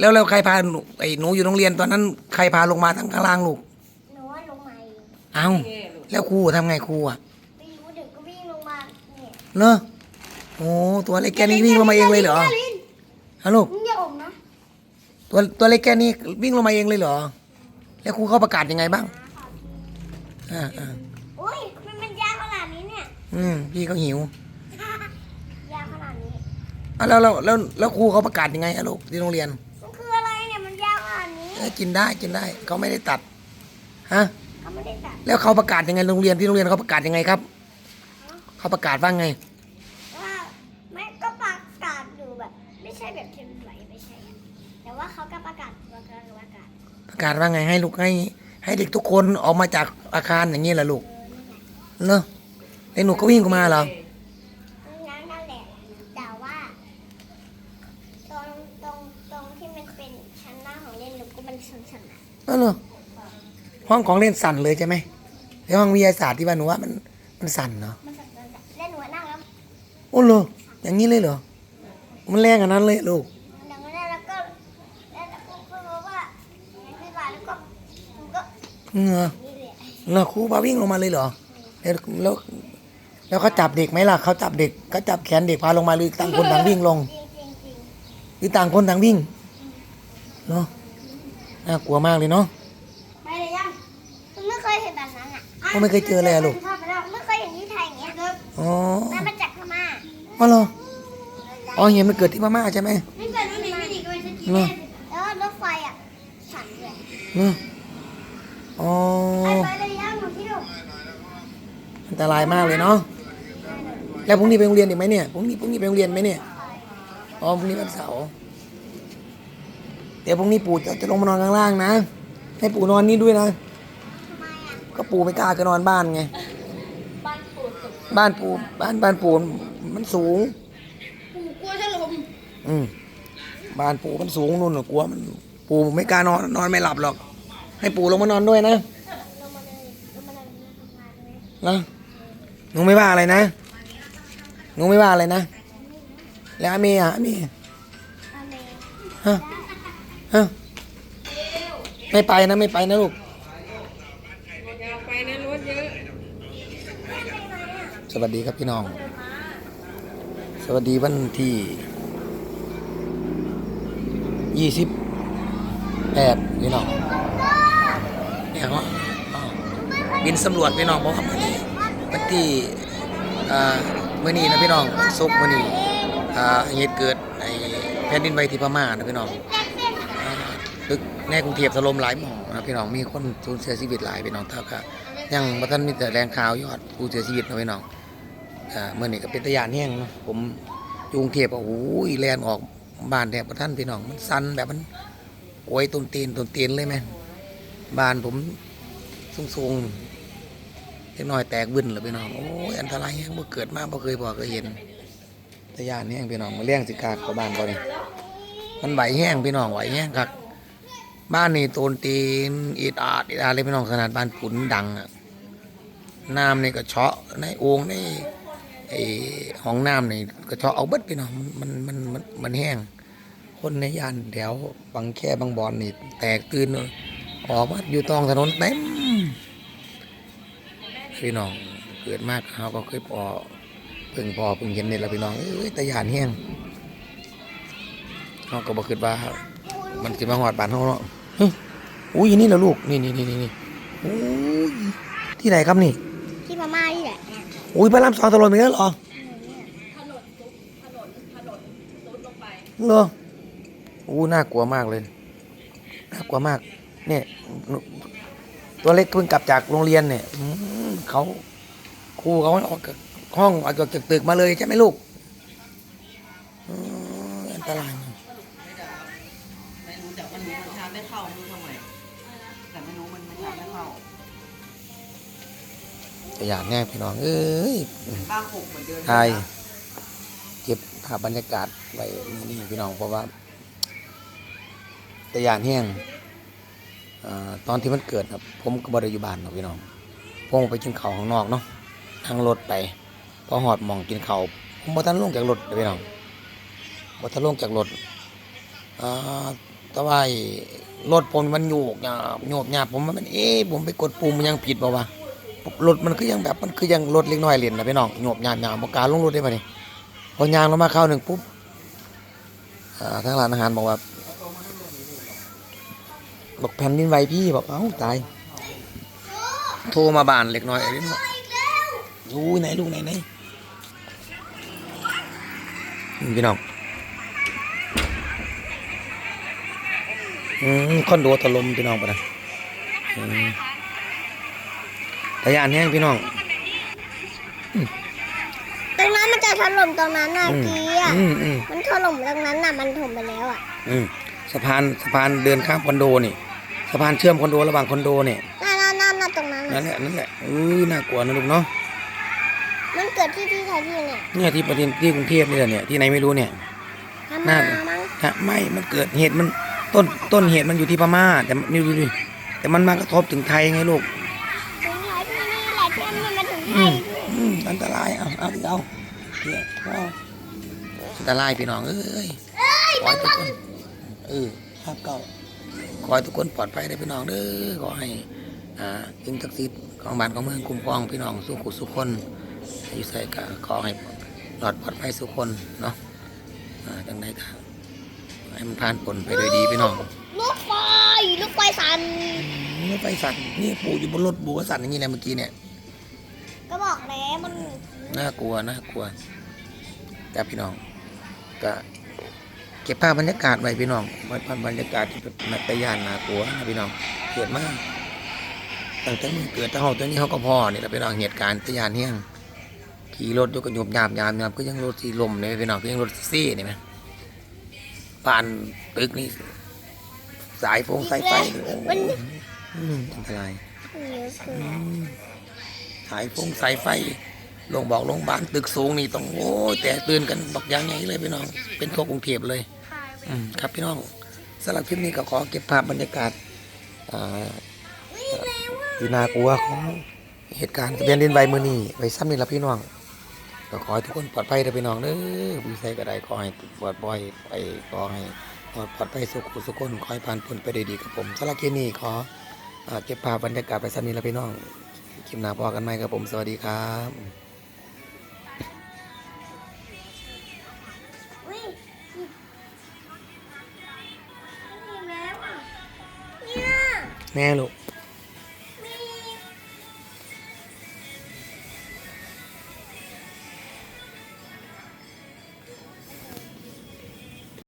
แล้วแล้วใครพาหนูไอ้หนูอยู่โรงเรียนตอนนั้นใครพาลงมาทางข้างล่างลูก หนูว่าลงมาเองเอ้าแล้วครูทำไงครูอะไม่รู้เด็กก็วิ่งลงมาเนี่ยเนอะโอ้ตัวเล็กแค่นี้วิ่งลงมาเองเลยเหรออย่าลิ้นฮะลูกมึงอย่าอมนะตัวตัวเล็กแค่นี้วิ่งลงมาเองเลยเหรอ แล้วครูเขาประกาศยังไงบ้างอ่าอ่าโอ้ยมันมันยาวขนาดนี้เนี่ยอืมพี่เขาหิว ยาวขนาดนี้ อะแล้วแล้วแล้วแล้วครูเขาประกาศยังไงอะลูกที่โรงเรียน กินได้กินได้ เขาไม่ได้ตัดฮะเขาไม่ได้ตัดแล้วเขาประกาศยังไงโรงเรียนที่โรงเรียนเขาประกาศยังไงครับ เขาประกาศว่าไงว่าไม่ก็ประกาศอยู่แบบ ไม่ใช่แบบเข็มไหลไม่ใช่อะแต่ว่าเขาก็ประกาศประกาศประกาศประกาศว่าไงให้ลูกให้ให้เด็กทุกคนออกมาจากอาคารอย่างนี้แหละลูกเออนั่นแหละเนอะไอ้หนูก็วิ่งออกมาเหรอ นั่นนั่นแหละแต่ว่า ตรงตรงตรงที่มันเป็น ชั้นหน้าของเล่นหนูก็มันสั่นๆอะเออเนอะห้องของเล่นสั่นเลยใช่ไหมแล้วห้องวิทยาศาสตร์ที่ว่าหนูว่ามันมันสั่นเนาะมันสั่นๆเล่นหนูนั่งแล้วโอ้เหรออย่างนี้เลยเหรอ มันแรงขนาดนั้นเลยลูกดังนั้นแล้วก็แล้วก็ก็รู้ว่าไม่บาแล้วก็หนูก็เออนี่เลยแล้วครูพาวิ่งลงมาเลยเหรอแล้วแล้วแล้วเขาจับเด็กไหมล่ะเขาจับเด็กเขาจับแขนเด็กพาลงมาหรือต่างคนต่างวิ่งลง จริงจริงจริงหรือต่างคนต่างวิ่ง เนาะน่ากลัวมากเลยเนาะ ไปเลยยังคุณไม่เคยเห็นแบบนั้นอะก็ไม่เคยเจอเลยอะลูกไม่เคยเห็นที่ไทยอย่างเงี้ยครับอ๋อมันมาจากพม่าอ๋อเหรออ๋อเห็นมันเกิดที่พม่าใช่ไหมไม่เกิดที่ไหนไม่ดีก็ไปสักทีเนอะแล้วรถไฟอะสั่นเลยเนาะอ๋อไปเลยยังหนูที่ดูอันตรายมากเลยเนาะ แล้วพรุ่งนี้ไปโรงเรียนอีกไหมเนี่ย พรุ่งนี้พรุ่งนี้ไปโรงเรียนไหมเนี่ย อ๋อพรุ่งนี้วันเสาร์ เดี๋ยวพรุ่งนี้ปู่จะจะลงมานอนข้างล่างนะ ให้ปู่นอนนี่ด้วยนะ ทำไมอะก็ปู่ไม่กล้าจะนอนบ้านไง บ้านปูดบ้านปู่บ้านบ้านปู่มันสูง ปูกลัวจะลมอืมบ้านปู่มันสูงนู่นน่ะกลัวมันปู่ไม่กล้านอนนอนไม่หลับหรอก ให้ปู่ลงมานอนด้วยนะลงมาเลยลงมาเลยทำงานเลยนะหนูไม่ว่าอะไรนะหนูไม่ว่าอะไรนะ แล้วอาเมียอะอาเมียอาเมย์ฮะ ฮะไม่ไปนะไม่ไปนะลูกไปนะรถเยอะสวัสดีครับพี่น้อง สวัสดีวันที่ยี่สิบแปดพี่น้องเนี่ยก็อ๋อบินสำรวจพี่น้องบอกว่ามื่อนี้วันที่อ่ามื่อนี้นะพี่น้องวันศุกร์มื่อนี้อ่าเหตุเกิดในแผ่นดินไหวที่พม่านะพี่น้องอ่า ตึกในกรุงเทพถล่มหลายหมู่นะพี่น้องมีคนสูญเสียชีวิตหลายพี่น้องเท่ากับยังบัทันมีแต่แรงข่าวยอดผู้เสียชีวิตนะพี่น้องเมื่อนี้ก็เป็นตะยานแห้งนะผมยกรุงเทพโอ้ยแลนออกบ้านแทบประท่านพี่น้องมันสั่นแบบมันโอยต้นตีนต้นตีนเลยแม่บ้านผมสูงสูงๆเล็กน้อยแตกบึ้นเลยพี่น้องโอ้ยอันตรายแห้งบ่เกิดมาบ่เคยบอกเคยเห็นตะยานแห้งพี่น้องมาเลี้ยงสิกาเข้าบ้านบ่นี่มันไหวแห้งพี่น้องไหวแห้งครับ บ้านนี่ต้นตีนอีดอาดอีดอาดเลยพี่น้องขนาดบ้านขุนดังอะน้ำนี่ก็เชาะในโอ่งในไอ้ห้องน้ำนี่ก็เชอบเอาเบิดไปนาะมันมันมันมันมันแห้ง คนในย่านแถวบางแค่บางบอนนี่ แตกตื่นเลยออกมาอยู่ตองถนนเต็มพี่น้องเกิดมากเขาก็เคยพอเพิ่งพอเพิ่งเห็นนี่แหละพี่น้องเอ้ยแต่ย่านแห้งเขาก็บอกคิดว่ามันสิมาหอดบ้านเขาเนาะ ฮ้ยอุ้ยนี่เหรอลูกนี่นี่นี่นี่นี่อุ้ยที่ไหนครับนี่ ที่พม่านี่แหละอุ้ยพระรามสองตะลนไปแล้วเหรอเหรออู้น่ากลัวมากเลย น่ากลัวมาก เนี่ยหนูตัวเล็กเพิ่งกลับจากโรงเรียนเนี่ยอืมเขาครูเขาออกจากห้องออกจากตึกมาเลยใช่ไหมลูกอืมอันตรายมากไม่รู้ แต่มันมันชาร์จไม่เข้าไม่รู้ทำไมแต่ไม่รู้มันมันชาร์จไม่เข้าแต่อยากแน่พี่น้อง เอ้ยบ้าหกเหมือนเดิมไทยเก็บภาพบรรยากาศไว้นี่พี่น้องเพราะว่าแต่ยานแห้งอ่าตอนที่มันเกิดครับ ผมก็บริยุบานเนาะพี่น้องผมไปกินข้าวข้างนอกเนาะนั่งรถไปพอหอดหมองกินข้าวผมบ่ทันลงจากรถเลยพี่น้องบ่ทันลงจากรถอ่า แต่ว่าไอ้รถผมมันโยกหยาบโยกหยาบผมมันเอ๊ะผมไปกดปุ่มมันยังผิดเปล่าวะรถมันก็ยังแบบมันคือยังรถเล็กน้อยเล่นนะพี่น้องโยกหยาบหยาบบอกการลงรถได้ปะนี่พอยางลงมาเข้าหนึ่งปุ๊บทางร้านอาหารบอกว่าบอกแผ่นดินไหวพี่บอกเอ้าตาย โทรมาบ้านเล็กน้อยไอ้นี่บอกรู้ไหนลูกไหนไหนพี่น้อง อืมคอนโดถล่มพี่น้องปะนะอืมแต่ยานแห้งพี่น้องตรงนั้นมันจะถล่มตรงนั้นน่ะอืมกี้อะอืมอืมมันถล่มตรงนั้นน่ะมันถมไปแล้วอะ อืมสะพานสะพานเดินข้ามคอนโดนี่สะพานเชื่อมคอนโดระหว่างคอนโดเนี่ยนั่นนั่นนั่นนั่นตรงนั้นนั่น่ะนแหละนั่นแหละอุ้ยน่ากลัวนะลูกเนาะมันเกิดที่ที่ไทยที่เนี่ยเนี่ยที่ประเทศที่กรุงเทพนี่แหละเนี่ยที่ไหนไม่รู้เนี่ยพม่าน่ามั้งฮะไม่มันเกิดเหตุมัน ต้นต้นเหตุมันอยู่ที่พม่า แต่นี่ดูดิแต่มันมากระทบถึงไทยไงลูกถึงไทยที่นี่แหละที่มันมาถึงไทอืยมอืมอันตรายเอาเอาดิเอาเนี่ยเอาอันตรายพี่น้องเอ้ยขอให้ทุกคนเออครับเก่าขอให้ทุกคนปลอดภัยได้พี่น้องเด้อขอให้อ่าสิ่งศักดิ์สิทธิ์ของบ้านของเมืองคุ้มครองพี่น้องสุขุสุขคนอยู่ใส่ก็ขอให้ปลอดปลอดภัยสุขคนเนาะอ่าจังไดก็ ให้มันผ่านผลไปโดยดีพี่น้องลูกไฟลูกไฟสันไม่ไปสั่นนี่ปู่อยู่บนรถปู่ก็สั่นอย่างนี้แหละเมื่อกี้เนี่ย ก็บอกแล้วมันน่ากลัวน่ากลัวแต่พี่น้องก็เก็บภาพบรรยากาศไว้พี่น้องไว้ภาพบรรยากาศที่แบบนัตยานน่ากลัวนะพี่น้องเกิดมากตั้งแต่มือเกิดแต่เฮาตัวนี้เขาก็พอนี่แหละพี่น้องเหตุการณ์ตะยานเฮี้ยงขี่รถอยกกับโยบยาบยามยามก็ยังรถสีลมเนี่ยพี่น้องก็ยังรถซี่นี่ไหม ปานตึกนี่สายฟงสายไฟนี่โอ้โหอืมอันตรายเยอะเกินสายฟงสายไฟลงบอกโรงพยาบาลตึกสูงนี่ต้องโอ้ยแต่ตื่นกันบอกอย่างไงเลยพี่น้อง เป็นทั่วกรุงเทพเลย อืมครับพี่น้องสำหรับคลิปนี้ก็ขอเก็บภาพบรรยากาศอ่าที่น่ากลัวของเหตุการณ์ทะเบียนดินใบมือนี่ไว้ซ้ำนี่ละพี่น้อง ก็ขอให้ทุกคนปลอดภัยเด้อพี่น้องเด้อผู้ใช้ก็ได้ขอให้ปลอดภัยไปขอให้ปลอดปลอดภัยสุขสุขคนขอให้ผ่านพ้นไปได้ดีกับผมสำหรับคลิปนี้ขออ่าเก็บภาพบรรยากาศไปซ้ำนี่ละพี่น้องคลิปหน้าพอกันไหมครับผมสวัสดีครับอุ้ยมีแล้วอะเนี่ยแน่ลูก